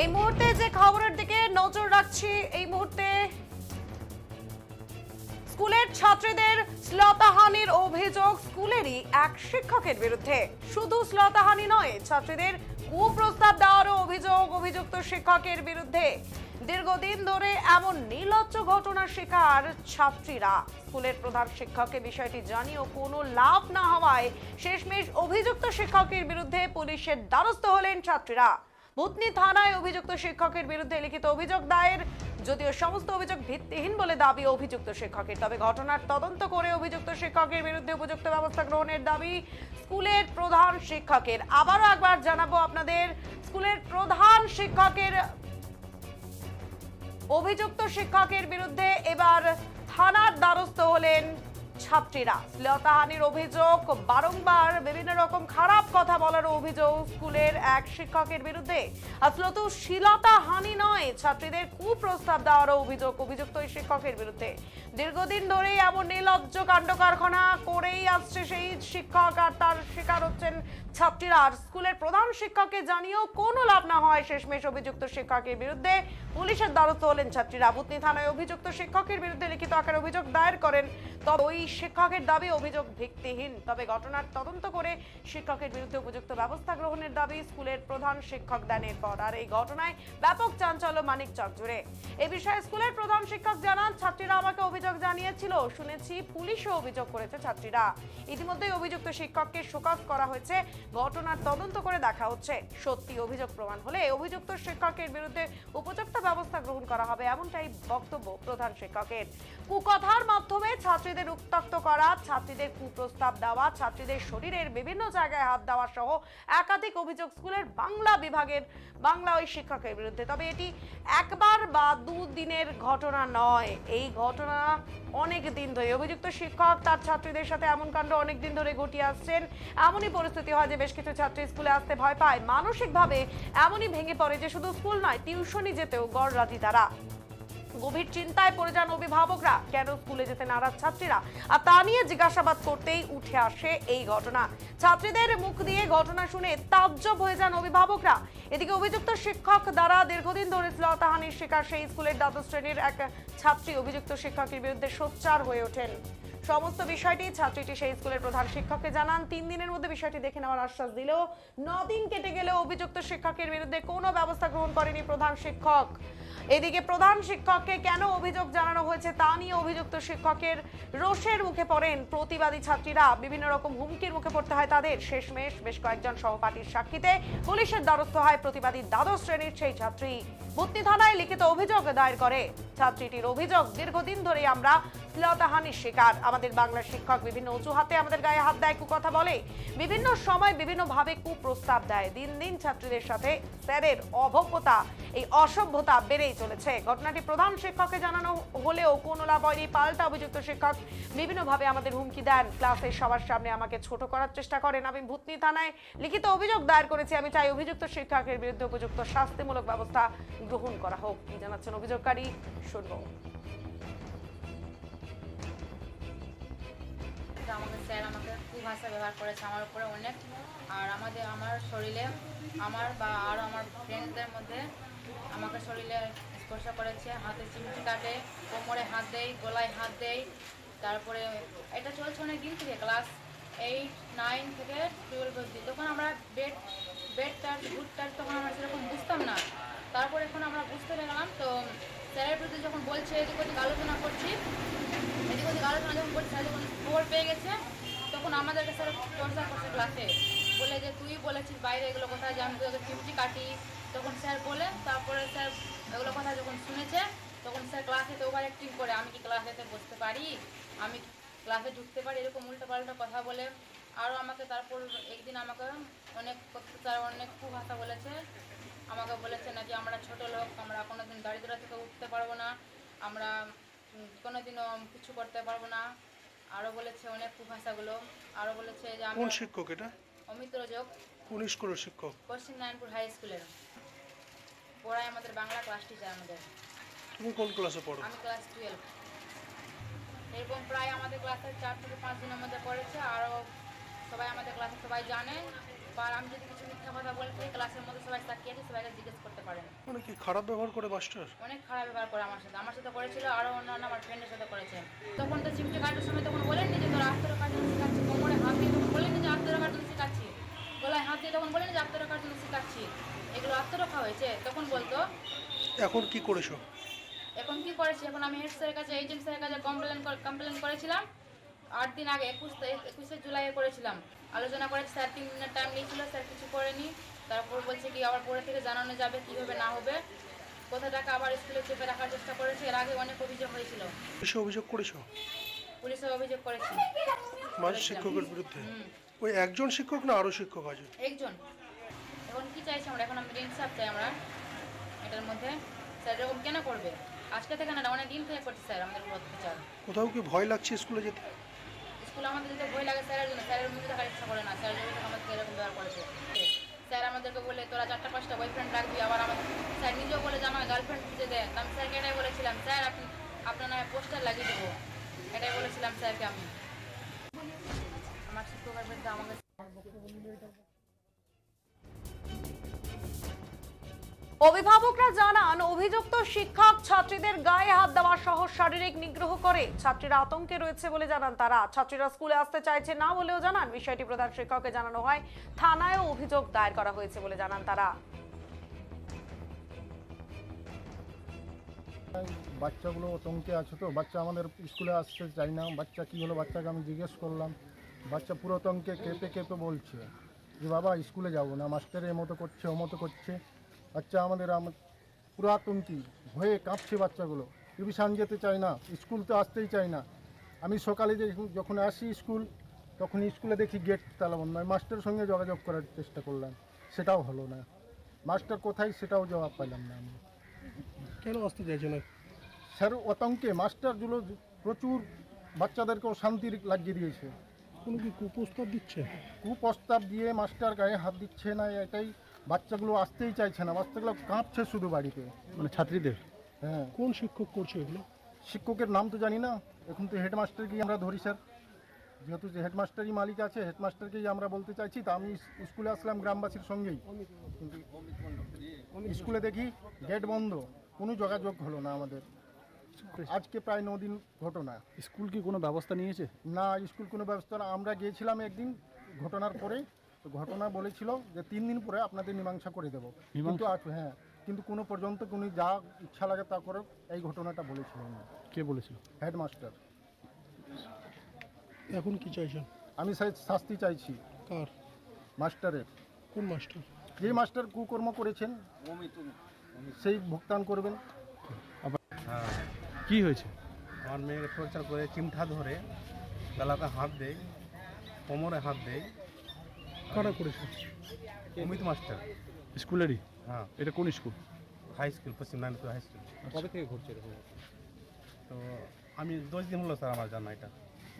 এই মুহূর্তে যে খবরের দিকে নজর রাখছি, এই মুহূর্তে স্কুলের ছাত্রীদের শ্লতাহানির অভিযোগ স্কুলেরই এক শিক্ষকের বিরুদ্ধে। শুধু শ্লতাহানি নয়, ছাত্রীদের কুপ্রস্তাব দেওয়ারও অভিযোগ অভিযুক্ত শিক্ষকের বিরুদ্ধে। দীর্ঘদিন ধরে এমন নির্লজ্জ ঘটনার শিকার ছাত্রীরা। স্কুলের প্রধান শিক্ষককে বিষয়টি জানিয়েও কোনো লাভ না হওয়ায় শেষমেশ অভিযুক্ত শিক্ষকের বিরুদ্ধে পুলিশের দ্বারস্থ হলেন ছাত্রীরা। ভূতনি থানায় অভিযুক্ত শিক্ষকের বিরুদ্ধে লিখিত অভিযোগ দায়ের। যদিও সমস্ত অভিযোগ ভিত্তিহীন বলে দাবি অভিযুক্ত শিক্ষকের, তবে ঘটনার তদন্ত করে অভিযুক্ত শিক্ষকের বিরুদ্ধে উপযুক্ত ব্যবস্থা গ্রহণের দাবি স্কুলের প্রধান শিক্ষকের। আবারও একবার জানাব আপনাদের, স্কুলের প্রধান শিক্ষকের অভিযুক্ত শিক্ষকের বিরুদ্ধে এবার থানার দ্বারস্থ হলেন ছাত্রীরা শ্লীলতাহানির অভিযোগ, বারংবার বিভিন্ন রকম খারাপ কথা বলার অভিযোগ স্কুলের এক শিক্ষকের বিরুদ্ধে। আসলে তো শ্লীলতাহানি নয়, ছাত্রীদের কুপ্রস্তাব দেওয়ারও অভিযোগ অভিযুক্ত এই শিক্ষকের বিরুদ্ধে। দীর্ঘদিন ধরেই এমন নির্লজ্জ কাণ্ড কারখানা করেই আসছে সেই শিক্ষক আর তার শিকার হচ্ছেন ছাত্রীরা। আর স্কুলের প্রধান শিক্ষককে জানিয়েও কোনো লাভ না হয় শেষমেশ অভিযুক্ত শিক্ষকের বিরুদ্ধে। পুলিশের দ্বারস্থ হলেন ছাত্রীরা। বুতনি থানায় অভিযুক্ত শিক্ষকের বিরুদ্ধে লিখিত আকারে অভিযোগ দায়ের করেন। তবে ওই শিক্ষকের দাবি, অভিযোগ ভিত্তিহীন। তবে ঘটনার তদন্ত করে শিক্ষকের বিরুদ্ধে উপযুক্ত ব্যবস্থা গ্রহণের দাবি স্কুলের প্রধান শিক্ষক দানের পর। আর এই ঘটনায় ব্যাপক চাঞ্চল্য মানিক চক জুড়ে। এ বিষয়ে স্কুলের প্রধান শিক্ষক জানান, ছাত্রীরা আমাকে অভিযোগ জানিয়েছিল। শুনেছি পুলিশও অভিযোগ করেছে ছাত্রীরা। ইতিমধ্যে অভিযুক্ত শিক্ষককে শোকজ করা হয়েছে। ঘটনার তদন্ত করে দেখা হচ্ছে। সত্যি অভিযোগ প্রমাণ হলে অভিযুক্ত শিক্ষকের বিরুদ্ধে উপযুক্ত ব্যবস্থা গ্রহণ করা হবে, এমনটাই বক্তব্য প্রধান শিক্ষকের। কুকথার মাধ্যমে ছাত্রীদের উত্তক্ত করা, ছাত্রীদের কুপ্রস্তাব দেওয়া, ছাত্রীদের শরীরের বিভিন্ন জায়গায় হাত দেওয়া সহ একাধিক অভিযোগ স্কুলের বাংলা বিভাগের, বাংলা ওই শিক্ষকের বিরুদ্ধে। তবে এটি একবার বা দুদিনের ঘটনা নয়। এই ঘটনা অনেক দিন ধরে। অভিযুক্ত শিক্ষক তার ছাত্রীদের সাথে এমন কাণ্ড অনেক দিন ধরে ঘটিয়ে আসছেন। এমনই পরিস্থিতি হয় যে বেশ কিছু ছাত্রী স্কুলে আসতে ভয় পায়। মানসিকভাবে এমনই ভেঙে পড়ে যে শুধু স্কুল নয় টিউশনি যেতেও গড় রাজি তারা। গভীর চিন্তায় পড়ে যান অভিভাবকরা। কেন স্কুলে যেতে নারাজ ছাত্রীরা? আর তা নিয়ে জিজ্ঞাসাবাদ করতেই উঠে আসে এই ঘটনা। ছাত্রীদের মুখ দিয়ে ঘটনা শুনে তাজ্জব হয়ে যান অভিভাবকরা। এদিকে অভিযুক্ত শিক্ষক দ্বারা দীর্ঘদিন ধরে শ্লতাহানির শিকার সেই স্কুলের দ্বাদশ শ্রেণির এক ছাত্রী। অভিযুক্ত শিক্ষকের বিরুদ্ধে সোচ্চার হয়ে ওঠেন। সমস্ত বিষয়টি ছাত্রীটি সেই স্কুলের প্রধান শিক্ষককে জানান। তিন দিনের মধ্যে বিষয়টি দেখে নেওয়ার আশ্বাস দিলেও দিন কেটে গেলেও অভিযুক্ত শিক্ষকের বিরুদ্ধে কোনো ব্যবস্থা গ্রহণ করেনি প্রধান শিক্ষক। এদিকে প্রধান শিক্ষককে কেন অভিযোগ জানানো হয়েছে তা নিয়ে অভিযুক্ত শিক্ষকের রোষের মুখে পড়েন প্রতিবাদী ছাত্রীরা। বিভিন্ন রকম হুমকির মুখে পড়তে হয় তাদের। শেষমেশ বেশ কয়েকজন সহপাঠীর সাক্ষীতে পুলিশের দ্বারস্থ হয় প্রতিবাদী দ্বাদশ শ্রেণির সেই ছাত্রী। ভূতনি থানায় লিখিত অভিযোগ দায়ের করে ছাত্রীটির অভিযোগ। দীর্ঘদিন ধরে আমরা শ্লীলতাহানির শিকার। আমাদের বাংলার শিক্ষক বিভিন্ন উঁচু হাতে আমাদের গায়ে হাত দেয়, কুকথা বলে। বিভিন্ন সময় বিভিন্ন ভাবে কুপ্রস্তাব দেয়। দিন দিন ছাত্রীদের সাথে স্যারের অভব্যতা, এই অসভ্যতা বেড়েই চলেছে। ঘটনাটি প্রধান শিক্ষককে জানানো হলেও কোনো লাভ হয়নি। পাল্টা অভিযুক্ত শিক্ষক বিভিন্নভাবে আমাদের হুমকি দেন। ক্লাসে সবার সামনে আমাকে ছোট করার চেষ্টা করেন। আমি ভূতনি থানায় লিখিত অভিযোগ দায়ের করেছি। আমি চাই অভিযুক্ত শিক্ষকের বিরুদ্ধে উপযুক্ত শাস্তিমূলক ব্যবস্থা গ্রহণ করা হোক। কি জানাচ্ছেন অভিযোগকারী? শুনব। আমাকে স্যার আমাকে খুব ভাষা ব্যবহার করেছে আমার উপরে অনেক। আর আমাদের, আমার শরীরে, আমার বা আরও আমার ফ্রেন্ডদের মধ্যে আমাকে শরীরে স্পর্শ করেছে, হাতে চিমটি কাটে, কোমরে হাত দেয় গলায় হাত দেয় তারপরে এটা চলছে অনেক দিন থেকে ক্লাস এইট নাইন থেকে টুয়েলভ অবধি। তখন আমরা bad bad touch good touch তখন আমরা সেরকম বুঝতাম না। তারপরে এখন আমরা বুঝতে গেলাম তো স্যারের প্রতি যখন বলছে, এদিক ওদিক আলোচনা করছি, এদিক ওদিক আলোচনা যখন করছি, স্যার যখন খবর পেয়ে গেছে, তখন আমাদেরকে স্যার চর্চা করছে ক্লাসে বলে যে, তুই বলেছিস বাইরে এগুলো কোথায় যে আমি তোকে চিমটি কাটি তখন স্যার বলে তারপরে স্যার এগুলো কথা যখন শুনেছে তখন স্যার ক্লাসে তো ওভার অ্যাক্টিং করে আমি কি ক্লাসেতে বসতে পারি? আমি ক্লাসে ঢুকতে পারি? এরকম উল্টো পাল্টা কথা বলে আরও আমাকে তারপর একদিন আমাকে অনেক স্যার অনেক কুভাষা বলেছে। আমাকে বলেছে নাকি আমরা ছোট লোক আমরা কোনোদিন দারিদ্র থেকে উঠতে পারব না আমরা উম, কোনোদিনও কিছু করতে পারব না। আরও বলেছে অনেক কুভাষাগুলো আরও বলেছে যে আমি কোন শিক্ষক এটা? অমিত রজক কোন স্কুলের শিক্ষক? পশ্চিম নারায়ণপুর হাই স্কুলের পড়ায় আমাদের বাংলা ক্লাস টিচার আমাদের। তুমি কোন ক্লাসে পড়ো? আমি ক্লাস টুয়েলভ এরকম প্রায় আমাদের ক্লাসে চার থেকে পাঁচ দিনের মধ্যে পড়েছে আরও সবাই আমাদের ক্লাসে সবাই জানে। আর আমি যদি কিছু মিথ্যা কথা বলে থাকি ক্লাসের মধ্যে সবাই তাকিয়ে আছে সবাইকে জিজ্ঞেস করতে পারেন। মানে কি খারাপ ব্যবহার করে মাস্টার? অনেক খারাপ ব্যবহার করে আমার সাথে। আমার সাথে করেছিল আরও অন্যান্য আমার ফ্রেন্ডের সাথে করেছে। তখন তো চিমটে কাটার সময় তখন বলেননি যে তোর আত্মর কাটার শেখাচ্ছি কোমরে হাত দিয়ে তখন বলেননি যে আত্মর কাটার শেখাচ্ছি গলায় হাত দিয়ে তখন বলেন যে আত্মর কাটার শেখাচ্ছি এগুলো আত্মরক্ষা হয়েছে? তখন বলতো। এখন কি করেছ? এখন কি করেছি? এখন আমি হেড স্যারের কাছে এজেন্ট স্যারের কাছে কমপ্লেন কমপ্লেন করেছিলাম। আট দিন আগে একুশ একুশে জুলাই করেছিলাম। আলোচনা করে স্যার তিন দিনের টাইম নিয়েছিল স্যার কিছু করেনি। তারপর বলছে কি আবার পরে থেকে জানানো যাবে কী হবে না হবে। কোথা টাকা আবার স্কুলে চেপে রাখার চেষ্টা করেছে। এর আগে অনেক অভিযোগ হয়েছিল। এসে অভিযোগ করেছ? পুলিশের অভিযোগ করেছি। মাস শিক্ষকের বিরুদ্ধে? ওই একজন শিক্ষক না আরও শিক্ষক আছে? একজন। এখন কি চাইছি আমরা? এখন আমি আমরা ইনসাফ চাই আমরা এটার মধ্যে। স্যার এরকম কেন করবে? আজকে থেকে না অনেক দিন থেকে করছে স্যার আমাদের অত্যাচার। কোথাও কি ভয় লাগছে স্কুলে যেতে? স্কুলে আমাদের যেতে ভয় লাগে স্যারের জন্য। স্যারের মুখে থাকার ইচ্ছা করে না। স্যার আমাদেরকে এরকম ব্যবহার করেছে। স্যার আমাদেরকে বলে তোরা চারটা পাঁচটা বয়ফ্রেন্ড রাখবি আবার আমার স্যার নিজেও বলে যে আমার গার্লফ্রেন্ড খুঁজে দেয় তো আমি স্যারকে এটাই বলেছিলাম স্যার আপনি আপনার নামে পোস্টার লাগিয়ে দেবো। এটাই বলেছিলাম স্যারকে আমি। আমার শিক্ষক আমাকে অভিভাবকরা জানান, অভিযুক্ত শিক্ষক ছাত্রীদের গায়ে হাত দেওয়া সহ শারীরিক নিগ্রহ করে ছাত্রীরা আতঙ্কে রয়েছে বলে জানান তারা। ছাত্রীরা স্কুলে আসতে চাইছে না বলেও জানান, বিষয়টি প্রধান শিক্ষককে জানানো হয়। থানায়ও অভিযোগ দায়ের করা হয়েছে বলে জানান তারা। বাচ্চাগুলো আতঙ্কে আছে তো, বাচ্চা আমাদের স্কুলে আসতে চাই না। বাচ্চা কী হলো বাচ্চাকে আমি জিজ্ঞেস করলাম। বাচ্চা পুরো আতঙ্কে কেঁপে কেঁপে বলছে যে, বাবা, স্কুলে যাব না, মাস্টার এ মতো করছে, ও মতো করছে। বাচ্চা আমাদের আম- পুরো আতঙ্কি হয়ে কাঁপছে বাচ্চাগুলো। টিউশন যেতে চায় না স্কুল তো আসতেই চায় না। আমি সকালে যে যখন আসি স্কুল তখন স্কুলে দেখি গেট তালা বন্ধ। আমি মাস্টারের সঙ্গে যোগাযোগ করার চেষ্টা করলাম। সেটাও হলো না। মাস্টার কোথায় সেটাও জবাব পাইলাম না আমি। কেন আসতে চাইছে না? স্যার আতঙ্কে মাস্টারগুলো প্রচুর বাচ্চাদেরকেও শান্তির লাগিয়ে দিয়েছে। কোনো কি কুপ্রস্তাব দিচ্ছে? কুপ্রস্তাব দিয়ে মাস্টার গায়ে হাত দিচ্ছে না এটাই বাচ্চাগুলো আসতেই চাইছে না বাচ্চাগুলো কাঁপছে শুধু বাড়িতে। মানে ছাত্রীদের? হ্যাঁ। কোন শিক্ষক করছে এগুলো? শিক্ষকের নাম তো জানি না এখন তো হেডমাস্টারকেই আমরা ধরি স্যার। যেহেতু যে হেডমাস্টারই মালিক আছে হেডমাস্টারকেই আমরা বলতে চাইছি তা আমি স্কুলে আসলাম গ্রামবাসীর সঙ্গেই। স্কুলে দেখি গেট বন্ধ কোনো যোগাযোগ হলো না আমাদের। আজকে প্রায় ন দিন ঘটনা। স্কুল কি কোনো ব্যবস্থা নিয়েছে? না স্কুল কোনো ব্যবস্থা না। আমরা গিয়েছিলাম একদিন ঘটনার পরে তো ঘটনা বলেছিল যে তিন দিন পরে আপনাদের মীমাংসা করে দেবো। কিন্তু আজ হ্যাঁ কিন্তু কোনো পর্যন্ত কোনো যা ইচ্ছা লাগে তা করে এই ঘটনাটা বলেছিলেন না কে বলেছিল? হেডমাস্টার। এখন কি চাইছেন? আমি সা- শাস্তি চাইছি। কার? মাস্টারের। কোন মাস্টার? যে মাস্টার কুকর্ম করেছেন সেই ভুগতান করবেন। কি হয়েছে? আমার মেয়েকে টর্চার করে চিমঠা ধরে গলাতে হাত দেয় কোমরে হাত দেয় কারা করেছে? অমিত মাস্টার। স্কুলেরই? হ্যাঁ। এটা কোন স্কুল? হাই স্কুল পশ্চিম নারায়ণপুর হাই স্কুল কবে থেকে ঘটছে এরকম? তো আমি দশ দিন হলো স্যার আমার জানা এটা।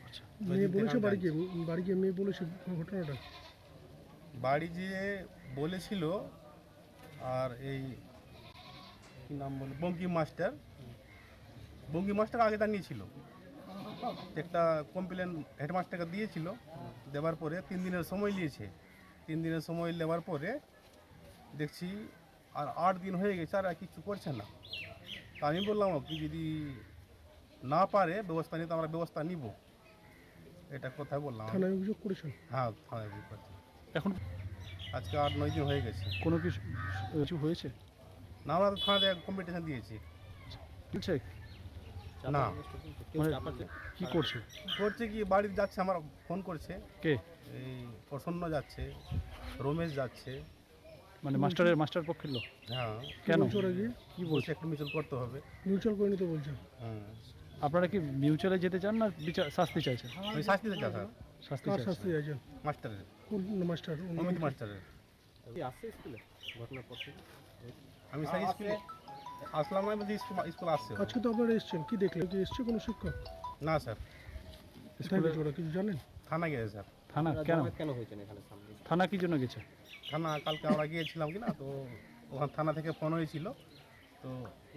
আচ্ছা। মেয়ে বলেছে বাড়ি। গিয়ে বাড়ি গিয়ে মেয়ে বলেছে ঘটনাটা? বাড়ি যেয়ে বলেছিল আর এই কি নাম বলে বঙ্কিম মাস্টার। বঙ্কিম মাস্টার আগে দাঁড়িয়েছিল একটা কমপ্লেন হেডমাস্টারকে দিয়েছিল। দেওয়ার পরে তিন দিনের সময় নিয়েছে। তিন দিনের সময় নেওয়ার পরে দেখছি আর আট দিন হয়ে গেছে আর কিছু করছে না। তা আমি বললাম কি যদি না পারে ব্যবস্থা নিতে আমরা ব্যবস্থা নিব। এটা কথা বললাম। আমি। থানায় অভিযোগ করেছেন? হ্যাঁ থানায় অভিযোগ করছি। এখন আজকে আট নয় দিন হয়ে গেছে। কোনো কিছু কিছু হয়েছে? না আমরা তো থানাতে কম্পিটিশন দিয়েছি। বলছে না। মানে কি করছে? করছে কি বাড়িতে যাচ্ছে আমার ফোন করছে। কে? এই প্রসন্ন যাচ্ছে রমেশ যাচ্ছে। মানে মাস্টারের মাস্টার পক্ষের লোক? হ্যাঁ। কেন? কি বলছে? একটু মিছিল করতে হবে। মিউচুয়াল করে নিতে বলছে। হ্যাঁ। আপনারা কি মিউচুয়ালে যেতে চান না বিচার শাস্তি চাইছেন? আমি শাস্তি চাই স্যার। শাস্তি শাস্তি চাইছেন? মাস্টারের। কোন মাস্টার? অমিত মাস্টারের। আমি স্যার স্কুলে আসলাম না বলছি স্কুল স্কুল আসছে। আজকে তো আপনারা এসছেন কি দেখলেন? কি এসছে কোনো শিক্ষক? না স্যার। কোথায় স্কুলে গেছে ওরা কিছু জানেন? থানা গিয়েছে স্যার। থানা কেন? থানা কি জন্য গেছে? থানা কালকে আমরা গিয়েছিলাম কি না তো ওখান থানা থেকে ফোন হয়েছিল তো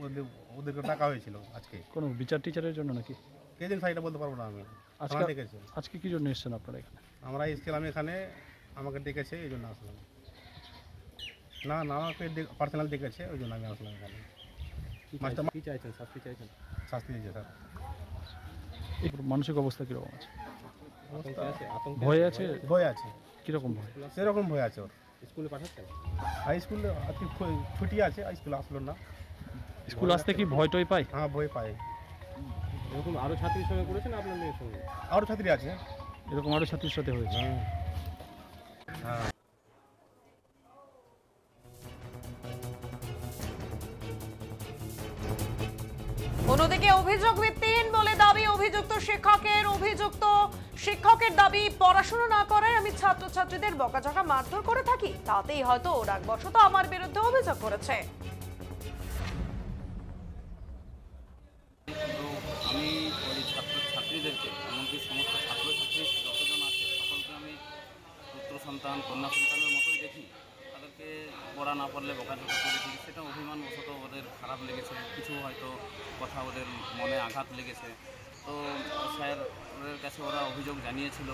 ওদের ওদেরকে টাকা হয়েছিল আজকে। কোনো বিচার টিচারের জন্য নাকি? কে দিন সাইডটা বলতে পারব না আমি। আজকে এসেছি। আজকে কি জন্য এসেছেন আপনারা এখানে? আমরা এসেছিলাম এখানে আমাকে ডেকেছে এই জন্য আসলাম। না না আমাকে পার্সোনাল ডেকেছে ওই জন্য আমি আসলাম এখানে। মাস্টার কি চাইছেন? শাস্তি চাইছেন? শাস্তি দিয়েছে স্যার। মানসিক অবস্থা কীরকম আছে? ভয় আছে ভয় আছে। কীরকম ভয়? সেরকম ভয় আছে ওর। স্কুলে পাঠাচ্ছেন? হাই স্কুলে আজকে ছুটি আছে স্কুলে আসলো না। স্কুল আসতে কি ভয় টয় পায়? হ্যাঁ ভয় পায়। এরকম আরও ছাত্রীর সঙ্গে করেছেন আপনার মেয়ের সঙ্গে? আরও ছাত্রী আছে। এরকম আরও ছাত্রীর সাথে হয়েছে? অন্যদিকে অভিযোগ ভিত্তিহীন বলে দাবি অভিযুক্ত শিক্ষকের। অভিযুক্ত শিক্ষকের দাবি, পড়াশোনা না করায় আমি ছাত্রছাত্রীদের বকাঝকা মারধর করে থাকি। তাতেই হয়তো রাগবশত আমার বিরুদ্ধে অভিযোগ করেছে। সন্তান, কন্যা সন্তানের মতোই দেখি। তাদেরকে পড়া না পারলে বকাঝকা করেছি সেটা অভিমানবশত ওদের খারাপ লেগেছে। কিছু হয়তো কথা ওদের মনে আঘাত লেগেছে। তো স্যারের কাছে ওরা অভিযোগ জানিয়েছিল।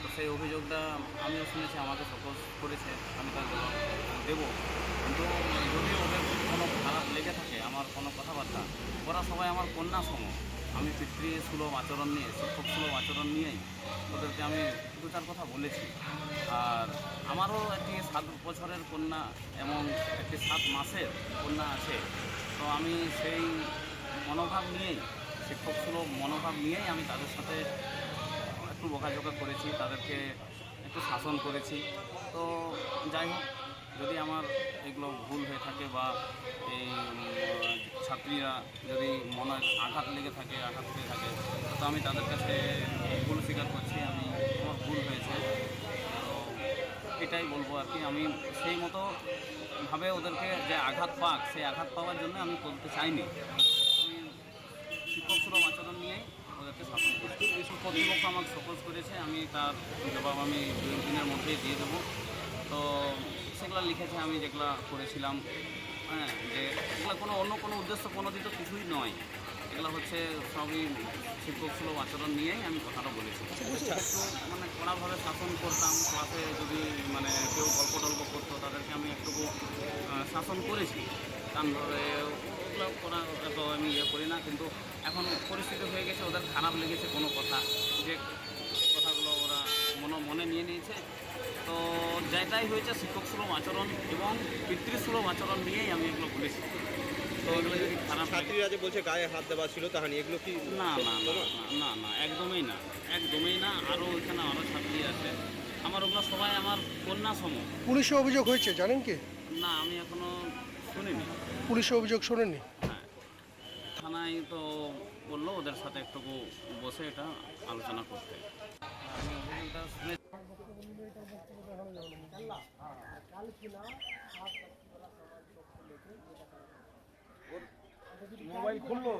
তো সেই অভিযোগটা আমিও শুনেছি, আমাকে সকল করেছে। আমি তার দেবো। কিন্তু যদি ওদের কোনো খারাপ লেগে থাকে, আমার কোনো কথাবার্তা, ওরা সবাই আমার কন্যা সম আমি পিতৃ সুলভ আচরণ নিয়ে, শিক্ষক সুলভ আচরণ নিয়েই ওদেরকে আমি দু চার কথা বলেছি। আর আমারও একটি সাত বছরের কন্যা এবং একটি সাত মাসের কন্যা আছে। তো আমি সেই মনোভাব নিয়েই, শিক্ষক সুলভ মনোভাব নিয়েই আমি তাদের সাথে একটু বকাঝকা করেছি, তাদেরকে একটু শাসন করেছি। তো যাই হোক, যদি আমার এগুলো ভুল হয়ে থাকে বা এই ছাত্রীরা যদি মনে আঘাত লেগে থাকে, আঘাত পেয়ে থাকে, তো আমি তাদের কাছে ভুল স্বীকার করছি, আমি আমার ভুল হয়েছে। এটাই বলব আর কি, আমি সেই মতো ভাবে ওদেরকে যে আঘাত পাক, সেই আঘাত পাওয়ার জন্য আমি করতে চাইনি। শিক্ষক সুলভ আচরণ নিয়েই ওদেরকে শাসন করছি। এইসব কর্তৃপক্ষ আমাকে সপোজ করেছে, আমি তার জবাব আমি দুই দিনের মধ্যেই দিয়ে দেবো। তো সেগুলো লিখেছে, আমি যেগুলো করেছিলাম হ্যাঁ যে এগুলো কোনো অন্য কোনো উদ্দেশ্য কোনো দিন তো কিছুই নয়। এগুলো হচ্ছে সবই শিক্ষক সুলভ আচরণ নিয়েই আমি কথাটা বলেছি। একটু মানে কড়াভাবে শাসন করতাম ক্লাসে যদি মানে কেউ গল্প টল্প করতো তাদেরকে আমি একটু আহ, শাসন করেছি। কান ধরে ওগুলো করা এত আমি ইয়ে করি না কিন্তু এখন পরিস্থিতি হয়ে গেছে ওদের খারাপ লেগেছে কোনো কথা। যে কথাগুলো ওরা মনে মনে নিয়ে নিয়েছে তো যেটাই হয়েছে শিক্ষক সুলভ আচরণ এবং পিতৃসুলভ আচরণ নিয়েই আমি এগুলো বলেছি তো এগুলো যদি খারাপ ছাত্রীরা যে বলছে গায়ে হাত দেওয়া ছিল তাহানি এগুলো কি না না না না, না একদমই না একদমই না। আরও ওইখানে আরও ছাত্রী আছে। আমার ওগুলো সবাই আমার কন্যা সম পুলিশে অভিযোগ হয়েছে জানেন কি? না আমি এখনও শুনিনি। পুলিশে অভিযোগ শোনেননি? হ্যাঁ। থানায় তো বলল ওদের সাথে একটু বসে এটা আলোচনা করতে। আমি অভিযোগটা শুনে